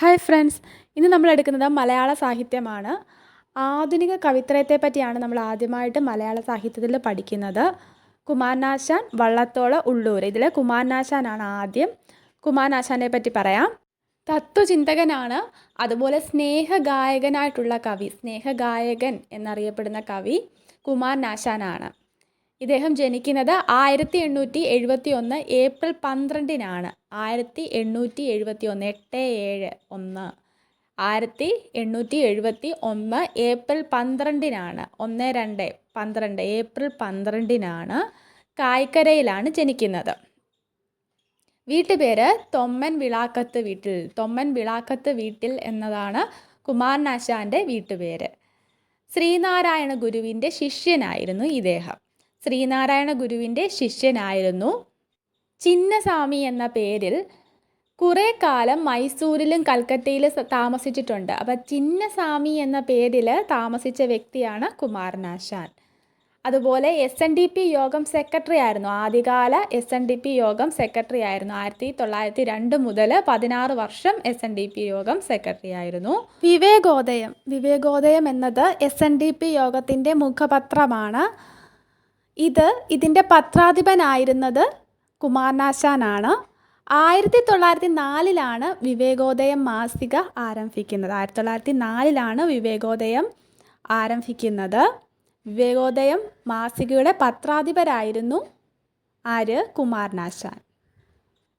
Hi friends ഇന്ന് നമ്മൾ എടുക്കുന്നത് മലയാള സാഹിത്യമാണ്. ആധുനിക കവിത്രയത്തെ പറ്റിയാണ് നമ്മൾ ആദ്യമായിട്ട് മലയാള സാഹിത്യത്തിൽ പഠിക്കുന്നത്. കുമാരനാശാൻ വള്ളത്തോള ഉള്ളൂർ ഇതിൽ കുമാരനാശാനാണ് ആദ്യം. കുമാരനാശാനെ പറ്റി പറയാം. തത്വചിന്തകനാണ് അതുപോലെ സ്നേഹഗായകനായിട്ടുള്ള കവി സ്നേഹഗായകൻ എന്നറിയപ്പെടുന്ന കവി കുമാരനാശാനാണ്. ഇദ്ദേഹം ജനിക്കുന്നത് ആയിരത്തി എണ്ണൂറ്റി എഴുപത്തി ഒന്ന് ഏപ്രിൽ പന്ത്രണ്ടിനാണ്. ആയിരത്തി എണ്ണൂറ്റി എഴുപത്തി ഒന്ന് എട്ട് ഏഴ് ഒന്ന്. ആയിരത്തി എണ്ണൂറ്റി എഴുപത്തി ഒന്ന് ഏപ്രിൽ പന്ത്രണ്ടിനാണ് ഒന്ന് രണ്ട് പന്ത്രണ്ട് ഏപ്രിൽ പന്ത്രണ്ടിനാണ് കായ്ക്കരയിലാണ് ജനിക്കുന്നത്. വീട്ടുപേര് തൊമ്മൻ വിളാക്കത്ത് വീട്ടിൽ തൊമ്മൻ വിളാക്കത്ത് വീട്ടിൽ എന്നതാണ് കുമാരനാശാന്റെ വീട്ടുപേര്. ശ്രീനാരായണ ഗുരുവിന്റെ ശിഷ്യനായിരുന്നു ഇദ്ദേഹം. ശ്രീനാരായണ ഗുരുവിന്റെ ശിഷ്യനായിരുന്നു ചിന്നസ്വാമി എന്ന പേരിൽ കുറേ കാലം മൈസൂരിലും കൽക്കട്ടയിലും താമസിച്ചിട്ടുണ്ട്. അപ്പോൾ ചിന്നസ്വാമി എന്ന പേരിൽ താമസിച്ച വ്യക്തിയാണ് കുമാരനാശാൻ. അതുപോലെ എസ് എൻ ഡി പി യോഗം സെക്രട്ടറി ആയിരുന്നു. ആദ്യകാല എസ് എൻ ഡി പി യോഗം സെക്രട്ടറി ആയിരുന്നു. ആയിരത്തി തൊള്ളായിരത്തി രണ്ട് മുതൽ പതിനാറ് വർഷം എസ് എൻ ഡി പി യോഗം സെക്രട്ടറി ആയിരുന്നു. വിവേകോദയം. വിവേകോദയം എന്നത് എസ് എൻ ഡി പി യോഗത്തിന്റെ മുഖപത്രമാണ്. ഇത് ഇതിന്റെ പത്രാധിപനായിരുന്നത് കുമാരനാശാനാണ്. ആയിരത്തി തൊള്ളായിരത്തി നാലിലാണ് വിവേകോദയം മാസിക ആരംഭിക്കുന്നത്. ആയിരത്തി തൊള്ളായിരത്തി നാലിലാണ് വിവേകോദയം ആരംഭിക്കുന്നത്. വിവേകോദയം മാസികയുടെ പത്രാധിപരായിരുന്നു ആര്? കുമാരനാശാൻ.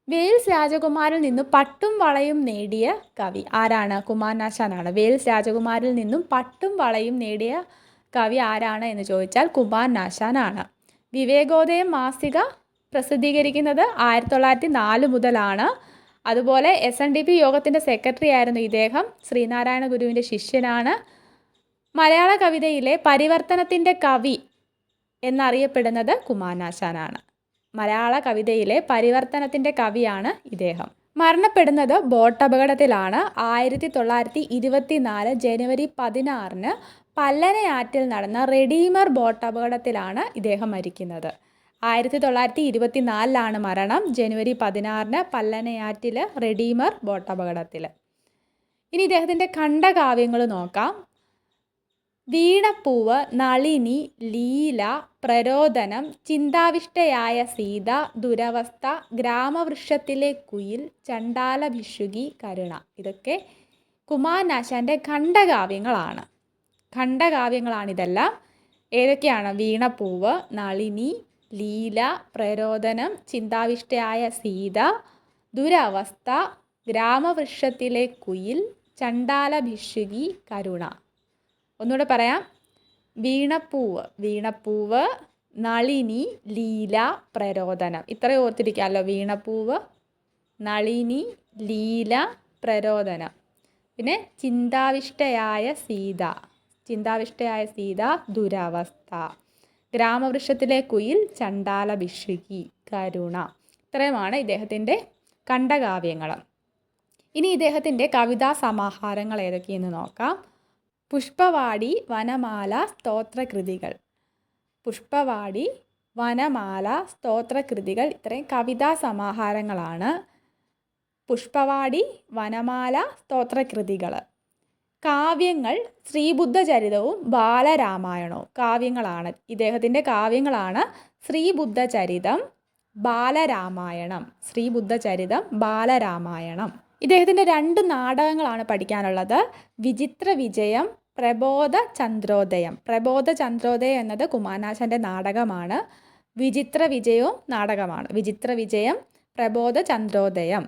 വെയിൽസ് രാജകുമാരിൽ നിന്നും പട്ടും വളയും നേടിയ കവി ആരാണ്? കുമാരനാശാനാണ്. വെയിൽസ് രാജകുമാരിൽ നിന്നും പട്ടും വളയും നേടിയ കവി ആരാണ് എന്ന് ചോദിച്ചാൽ കുമാരനാശാനാണ്. വിവേകോദയം മാസിക പ്രസിദ്ധീകരിക്കുന്നത് ആയിരത്തി തൊള്ളായിരത്തി നാല് മുതലാണ്. അതുപോലെ എസ് എൻ ഡി പി യോഗത്തിന്റെ സെക്രട്ടറി ആയിരുന്നു ഇദ്ദേഹം. ശ്രീനാരായണ ഗുരുവിന്റെ ശിഷ്യനാണ്. മലയാള കവിതയിലെ പരിവർത്തനത്തിന്റെ കവി എന്നറിയപ്പെടുന്നത് കുമാരനാശാനാണ്. മലയാള കവിതയിലെ പരിവർത്തനത്തിന്റെ കവിയാണ് ഇദ്ദേഹം. മരണപ്പെടുന്നത് ബോട്ട് അപകടത്തിലാണ് ആയിരത്തി തൊള്ളായിരത്തി ഇരുപത്തി നാല് ജനുവരി പതിനാറിന് പല്ലനയാറ്റിൽ നടന്ന റെഡീമർ ബോട്ട് അപകടത്തിലാണ് ഇദ്ദേഹം മരിക്കുന്നത്. ആയിരത്തി തൊള്ളായിരത്തി ഇരുപത്തി നാലിലാണ് മരണം. ജനുവരി പതിനാറിന് പല്ലനയാറ്റിൽ റെഡീമർ ബോട്ടപകടത്തിൽ. ഇനി ഇദ്ദേഹത്തിന്റെ ഖണ്ഡകാവ്യങ്ങൾ നോക്കാം. വീണപ്പൂവ് നളിനി ലീല പ്രരോദനം ചിന്താവിഷ്ടയായ സീത ദുരവസ്ഥ ഗ്രാമവൃക്ഷത്തിലെ കുയിൽ ചണ്ടാല ഭിഷുകി കരുണ. ഇതൊക്കെ കുമാരനാശാന്റെ ഖണ്ഡകാവ്യങ്ങളാണ്. ഖണ്ഡകാവ്യങ്ങളാണിതെല്ലാം. ഏതൊക്കെയാണ്? വീണപ്പൂവ് നളിനി ലീല പ്രരോദനം ചിന്താവിഷ്ടയായ സീത ദുരവസ്ഥ ഗ്രാമവൃക്ഷത്തിലെ കുയിൽ ചണ്ടാല ഭിഷുകി കരുണ. ഒന്നുകൂടെ പറയാം. വീണപ്പൂവ് വീണപ്പൂവ് നളിനി ലീല പ്രരോദനം. ഇത്രയും ഓർത്തിരിക്കാമല്ലോ. വീണപ്പൂവ് നളിനി ലീല പ്രരോദനം. പിന്നെ ചിന്താവിഷ്ടയായ സീത. ചിന്താവിഷ്ടയായ സീത ദുരവസ്ഥ. ഗ്രാമവൃക്ഷത്തിലെ കുയിൽ ചണ്ടാല ഭിഷുകി കരുണ. ഇത്രയുമാണ് ഇദ്ദേഹത്തിന്റെ കണ്ടകാവ്യങ്ങൾ ഇനി ഇദ്ദേഹത്തിന്റെ കവിതാ സമാഹാരങ്ങൾ ഏതൊക്കെയെന്ന് നോക്കാം. പുഷ്പവാടി വനമാല സ്തോത്രകൃതികൾ. പുഷ്പവാടി വനമാല സ്തോത്രകൃതികൾ ഇത്രയും കവിതാ സമാഹാരങ്ങളാണ്. പുഷ്പവാടി വനമാല സ്തോത്രകൃതികൾ. കാവ്യങ്ങൾ ശ്രീബുദ്ധചരിതവും ബാലരാമായണവും കാവ്യങ്ങളാണ്. ഇദ്ദേഹത്തിന്റെ കാവ്യങ്ങളാണ് ശ്രീബുദ്ധചരിതം ബാലരാമായണം. ശ്രീബുദ്ധചരിതം ബാലരാമായണം. ഇദ്ദേഹത്തിന്റെ രണ്ട് നാടകങ്ങളാണ് പഠിക്കാനുള്ളത്. വിചിത്ര വിജയം പ്രബോധ ചന്ദ്രോദയം. പ്രബോധ ചന്ദ്രോദയം എന്നത് കുമാരനാശാന്റെ നാടകമാണ്. വിചിത്ര വിജയവും നാടകമാണ്. വിചിത്ര വിജയം പ്രബോധ ചന്ദ്രോദയം.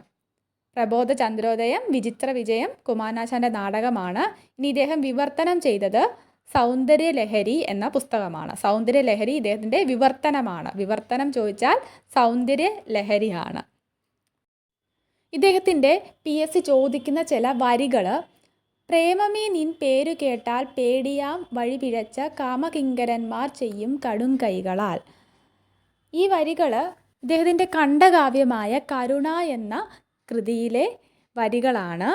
പ്രബോധ ചന്ദ്രോദയം വിചിത്ര വിജയം കുമാരനാശാന്റെ നാടകമാണ്. ഇനി ഇദ്ദേഹം വിവർത്തനം ചെയ്തത് സൗന്ദര്യലഹരി എന്ന പുസ്തകമാണ്. സൗന്ദര്യലഹരി ഇദ്ദേഹത്തിന്റെ വിവർത്തനമാണ്. വിവർത്തനം ചോദിച്ചാൽ സൗന്ദര്യലഹരിയാണ്. ഇദ്ദേഹത്തിന്റെ പി എസ് സി ചോദിക്കുന്ന ചില വരികൾ പ്രേമമേ നിൻ പേരു കേട്ടാൽ പേടിയാം വഴി പിഴച്ച കാമകിങ്കരന്മാർ ചെയ്യും കടും കൈകളാൽ ഈ വരികൾ ഇദ്ദേഹത്തിന്റെ ഖണ്ഡകാവ്യമായ കരുണ എന്ന കൃതിയിലെ വരികളാണ്.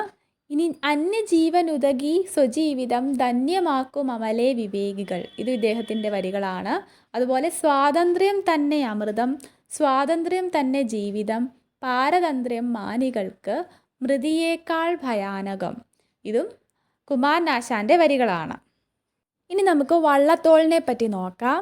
ഇനി അന്യജീവനുതകി സ്വജീവിതം ധന്യമാക്കും അമലെ വിവേകികൾ. ഇത് ഇദ്ദേഹത്തിന്റെ വരികളാണ്. അതുപോലെ സ്വാതന്ത്ര്യം തന്നെ അമൃതം സ്വാതന്ത്ര്യം തന്നെ ജീവിതം പാരതന്ത്ര്യം മാനികൾക്ക് മൃതിയേക്കാൾ ഭയാനകം. ഇതും കുമാരനാശാന്റെ വരികളാണ്. ഇനി നമുക്ക് വള്ളത്തോളിനെ പറ്റി നോക്കാം.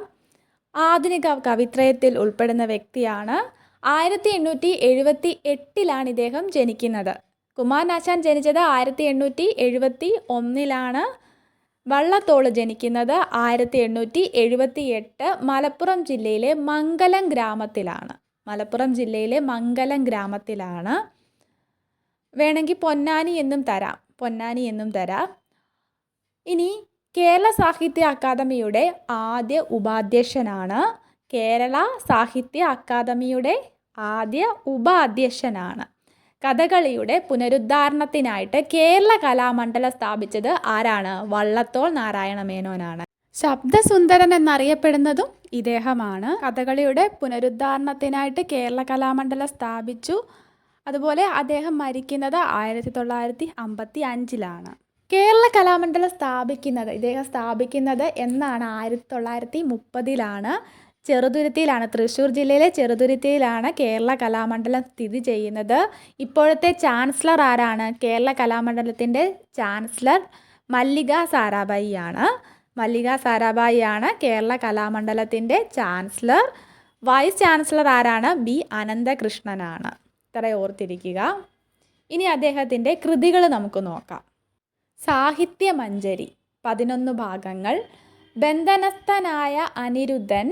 ആധുനിക കവിത്രയത്തിൽ ഉൾപ്പെടുന്ന വ്യക്തിയാണ് ആയിരത്തി എണ്ണൂറ്റി എഴുപത്തി എട്ടിലാണ് ഇദ്ദേഹം ജനിക്കുന്നത്. കുമാരനാശാൻ ജനിച്ചത് ആയിരത്തി എണ്ണൂറ്റി എഴുപത്തി ഒന്നിലാണ് വള്ളത്തോൾ ജനിക്കുന്നത് ആയിരത്തി എണ്ണൂറ്റി എഴുപത്തി എട്ട് മലപ്പുറം ജില്ലയിലെ മംഗലം ഗ്രാമത്തിലാണ്. മലപ്പുറം ജില്ലയിലെ മംഗലം ഗ്രാമത്തിലാണ്. വേണമെങ്കിൽ പൊന്നാനി എന്നും തരാം. പൊന്നാനി എന്നും തരാം. ഇനി കേരള സാഹിത്യ അക്കാദമിയുടെ ആദ്യ ഉപാധ്യക്ഷനാണ് കേരള സാഹിത്യ അക്കാദമിയുടെ ആദ്യ ഉപാധ്യക്ഷനാണ്. കഥകളിയുടെ പുനരുദ്ധാരണത്തിനായിട്ട് കേരള കലാമണ്ഡലം സ്ഥാപിച്ചത് ആരാണ്? വള്ളത്തോൾ നാരായണ മേനോനാണ്. ശബ്ദസുന്ദരൻ എന്നറിയപ്പെടുന്നതും ഇദ്ദേഹമാണ്. കഥകളിയുടെ പുനരുദ്ധാരണത്തിനായിട്ട് കേരള കലാമണ്ഡലം സ്ഥാപിച്ചു. അതുപോലെ അദ്ദേഹം മരിക്കുന്നത് ആയിരത്തി തൊള്ളായിരത്തി അമ്പത്തി അഞ്ചിലാണ് കേരള കലാമണ്ഡലം സ്ഥാപിക്കുന്നത് ഇദ്ദേഹം സ്ഥാപിക്കുന്നത് എന്നാണ് ആയിരത്തി തൊള്ളായിരത്തി മുപ്പതിലാണ് ചെറുതുരുത്തിയിലാണ്. തൃശ്ശൂർ ജില്ലയിലെ ചെറുതുരുത്തിയിലാണ് കേരള കലാമണ്ഡലം സ്ഥിതി ചെയ്യുന്നത്. ഇപ്പോഴത്തെ ചാൻസലർ ആരാണ്? കേരള കലാമണ്ഡലത്തിന്റെ ചാൻസലർ മല്ലിക സാരാഭായി ആണ് മല്ലിക സാരാഭായി ആണ് കേരള കലാമണ്ഡലത്തിന്റെ ചാൻസലർ. വൈസ് ചാൻസലർ ആരാണ്? ബി അനന്തകൃഷ്ണനാണ്. ഇത്ര ഓർത്തിരിക്കുക. ഇനി അദ്ദേഹത്തിന്റെ കൃതികൾ നമുക്ക് നോക്കാം. സാഹിത്യമഞ്ജരി പതിനൊന്ന് ഭാഗങ്ങൾ. ബന്ധനസ്ഥനായ അനിരുദ്ധൻ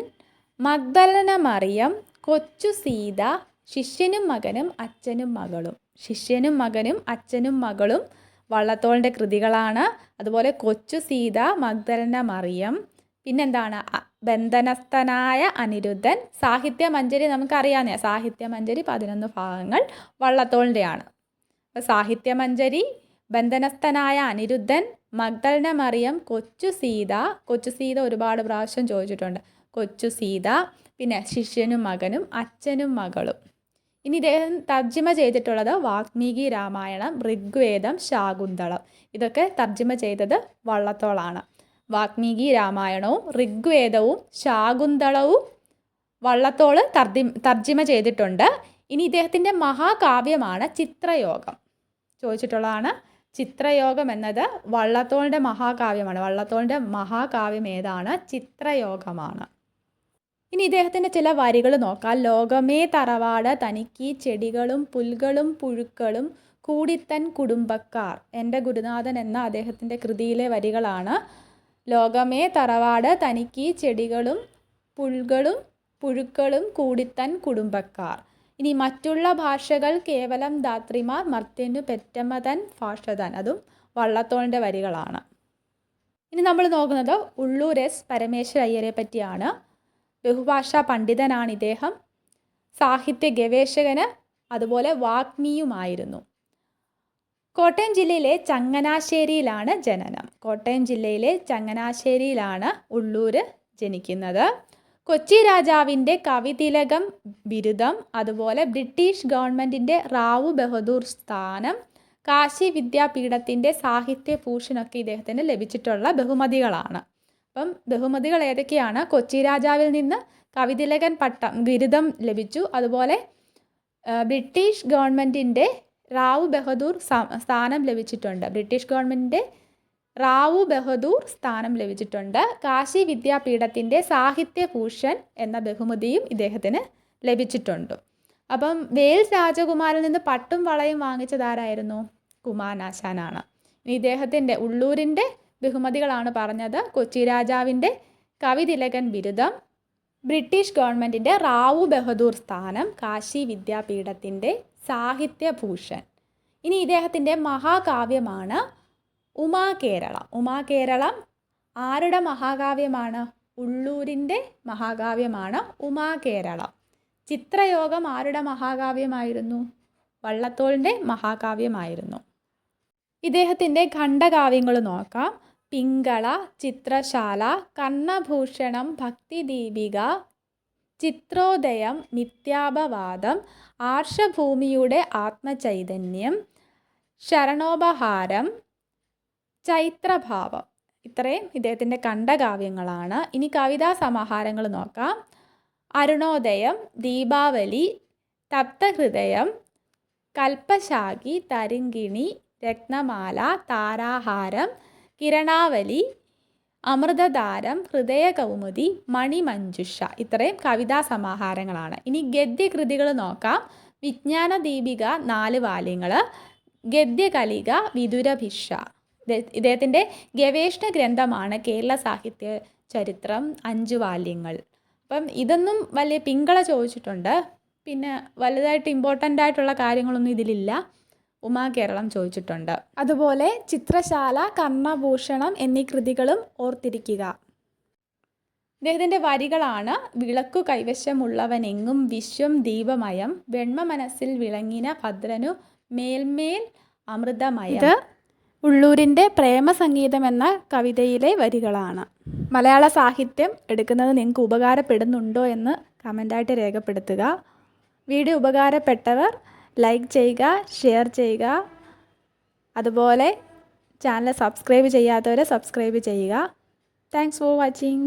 മഗ്ദലന മറിയം കൊച്ചു സീത ശിഷ്യനും മകനും അച്ഛനും മകളും. ശിഷ്യനും മകനും അച്ഛനും മകളും വള്ളത്തോളിന്റെ കൃതികളാണ്. അതുപോലെ കൊച്ചു സീത മഗ്ദലന മറിയം പിന്നെന്താണ് ബന്ധനസ്ഥനായ അനിരുദ്ധൻ. സാഹിത്യമഞ്ജരി നമുക്കറിയാവുന്ന. സാഹിത്യമഞ്ജരി പതിനൊന്ന് ഭാഗങ്ങൾ വള്ളത്തോളിന്റെയാണ്. അപ്പോൾ സാഹിത്യമഞ്ജരി ബന്ധനസ്ഥനായ അനിരുദ്ധൻ മഗ്ദലന മറിയം കൊച്ചു സീത. കൊച്ചു സീത ഒരുപാട് പ്രാവശ്യം ചോദിച്ചിട്ടുണ്ട്. കൊച്ചു സീത പിന്നെ ശിഷ്യനും മകനും അച്ഛനും മകളും. ഇനി ഇദ്ദേഹം തർജിമ ചെയ്തിട്ടുള്ളത് വാൽമീകി രാമായണം ഋഗ്വേദം ശാകുന്തളം. ഇതൊക്കെ തർജിമ ചെയ്തത് വള്ളത്തോളാണ്. വാൽമീകി രാമായണവും ഋഗ്വേദവും ശാകുന്തളവും വള്ളത്തോൾ തർജി തർജിമ ചെയ്തിട്ടുണ്ട്. ഇനി ഇദ്ദേഹത്തിന്റെ മഹാകാവ്യമാണ് ചിത്രയോഗം. ചോദിച്ചിട്ടുള്ളതാണ് ചിത്രയോഗം എന്നത് വള്ളത്തോളിന്റെ മഹാകാവ്യമാണ്. വള്ളത്തോളിന്റെ മഹാകാവ്യം ഏതാണ്? ചിത്രയോഗമാണ്. ഇനി ഇദ്ദേഹത്തിന്റെ ചില വരികൾ നോക്കാം. ലോകമേ തറവാട് തനിക്ക് ചെടികളും പുൽകളും പുഴുക്കളും കൂടിത്തൻ കുടുംബക്കാർ. എന്റെ ഗുരുനാഥൻ എന്ന അദ്ദേഹത്തിന്റെ കൃതിയിലെ വരികളാണ്. ലോകമേ തറവാട് തനിക്ക് ചെടികളും പുൽകളും പുഴുക്കളും കൂടിത്തൻ കുടുംബക്കാർ. ഇനി മറ്റുള്ള ഭാഷകൾ കേവലം ധാത്രിമാർ മർത്യനു പെറ്റമ്മതൻ ഭാഷതൻ അതും വള്ളത്തോളിന്റെ വരികളാണ്. ഇനി നമ്മൾ നോക്കുന്നത് ഉള്ളൂർ എസ് പരമേശ്വര അയ്യരെ പറ്റിയാണ്. ബഹുഭാഷാ പണ്ഡിതനാണ് ഇദ്ദേഹം. സാഹിത്യ ഗവേഷകന് അതുപോലെ വാഗ്മിയുമായിരുന്നു. കോട്ടയം ജില്ലയിലെ ചങ്ങനാശ്ശേരിയിലാണ് ജനനം. കോട്ടയം ജില്ലയിലെ ചങ്ങനാശ്ശേരിയിലാണ് ഉള്ളൂർ ജനിക്കുന്നത്. കൊച്ചി രാജാവിന്റെ കവിതിലകം ബിരുദം അതുപോലെ ബ്രിട്ടീഷ് ഗവൺമെന്റിന്റെ റാവു ബഹദൂർ സ്ഥാനം കാശി വിദ്യാപീഠത്തിന്റെ സാഹിത്യഭൂഷണൊക്കെ ഇദ്ദേഹത്തിന് ലഭിച്ചിട്ടുള്ള ബഹുമതികളാണ്. അപ്പം ബഹുമതികൾ ഏതൊക്കെയാണ്? കൊച്ചി രാജാവിൽ നിന്ന് കവിതിലകൻ പട്ടം ബിരുദം ലഭിച്ചു. അതുപോലെ ബ്രിട്ടീഷ് ഗവൺമെന്റിന്റെ റാവു ബഹദൂർ സ്ഥാനം ലഭിച്ചിട്ടുണ്ട്. ബ്രിട്ടീഷ് ഗവൺമെന്റിന്റെ റാവു ബഹദൂർ സ്ഥാനം ലഭിച്ചിട്ടുണ്ട്. കാശി വിദ്യാപീഠത്തിന്റെ സാഹിത്യഭൂഷൺ എന്ന ബഹുമതിയും ഇദ്ദേഹത്തിന് ലഭിച്ചിട്ടുണ്ട്. അപ്പം വേൽസ് രാജകുമാരിൽ നിന്ന് പട്ടും വളയും വാങ്ങിച്ചതാരായിരുന്നു കുമാരനാശാനാണ്. ഇദ്ദേഹത്തിന്റെ ഉള്ളൂരിന്റെ ബഹുമതികളാണ് പറഞ്ഞത്. കൊച്ചി രാജാവിന്റെ കവിതിലകൻ ബിരുദം ബ്രിട്ടീഷ് ഗവൺമെന്റിന്റെ റാവു ബഹദൂർ സ്ഥാനം കാശി വിദ്യാപീഠത്തിന്റെ സാഹിത്യഭൂഷൺ ഇനി ഇദ്ദേഹത്തിന്റെ മഹാകാവ്യമാണ് ഉമാകേരളം ഉമാകേരളം ആരുടെ മഹാകാവ്യമാണ്? ഉള്ളൂരിന്റെ മഹാകാവ്യമാണ് ഉമാകേരളം ചിത്രയോഗം ആരുടെ മഹാകാവ്യമായിരുന്നു? വള്ളത്തോളിന്റെ മഹാകാവ്യമായിരുന്നു. ഇദ്ദേഹത്തിന്റെ ഖണ്ഡകാവ്യങ്ങൾ നോക്കാം. പിങ്കള ചിത്രശാല കർണഭൂഷണം ഭക്തിദീപിക ചിത്രോദയം മിഥ്യാപവാദം ആർഷഭൂമിയുടെ ആത്മചൈതന്യം ശരണോപഹാരം ചൈത്രഭാവം. ഇത്രയും ഇദ്ദേഹത്തിന്റെ കണ്ടകാവ്യങ്ങളാണ് ഇനി കവിതാ സമാഹാരങ്ങൾ നോക്കാം. അരുണോദയം ദീപാവലി തപ്തഹൃദയം കൽപ്പശാഖി തരിങ്കിണി രത്നമാല താരാഹാരം കിരണാവലി അമൃതധാരം ഹൃദയകൗമുദി മണിമഞ്ജുഷ ഇത്രയും കവിതാ സമാഹാരങ്ങളാണ്. ഇനി ഗദ്യകൃതികൾ നോക്കാം. വിജ്ഞാന ദീപിക നാല് വാല്യങ്ങൾ ഗദ്യകലിക വിദുരഭിഷ ഇദ്ദേ- ഇദ്ദേഹത്തിന്റെ ഗവേഷണ ഗ്രന്ഥമാണ് കേരള സാഹിത്യ ചരിത്രം അഞ്ച് വാല്യങ്ങൾ. അപ്പം ഇതൊന്നും വലിയ പിങ്കള ചോദിച്ചിട്ടുണ്ട്. പിന്നെ വലുതായിട്ട് ഇമ്പോർട്ടന്റ് ആയിട്ടുള്ള കാര്യങ്ങളൊന്നും ഇതിലില്ല. ഉമാ കേരളം ചോദിച്ചിട്ടുണ്ട്. അതുപോലെ ചിത്രശാല കർണഭൂഷണം എന്നീ കൃതികളും ഓർത്തിരിക്കുക. ഇദ്ദേഹത്തിന്റെ വരികളാണ് വിളക്കു കൈവശമുള്ളവനെങ്ങും വിശ്വം ദീപമയം വെണ്മ മനസ്സിൽ വിളങ്ങിന ഭദ്രനു മേൽമേൽ അമൃതമയം. ഇത് ഉള്ളൂരിന്റെ പ്രേമസംഗീതം എന്ന കവിതയിലെ വരികളാണ്. മലയാള സാഹിത്യം എടുക്കുന്നത് നിങ്ങൾക്ക് ഉപകാരപ്പെടുന്നുണ്ടോ എന്ന് കമന്റായിട്ട് രേഖപ്പെടുത്തുക. വീഡിയോ ഉപകാരപ്പെട്ടവർ ലൈക്ക് ചെയ്യുക ഷെയർ ചെയ്യുക. അതുപോലെ ചാനൽ സബ്സ്ക്രൈബ് ചെയ്യാത്തവരെ സബ്സ്ക്രൈബ് ചെയ്യുക. Thanks for watching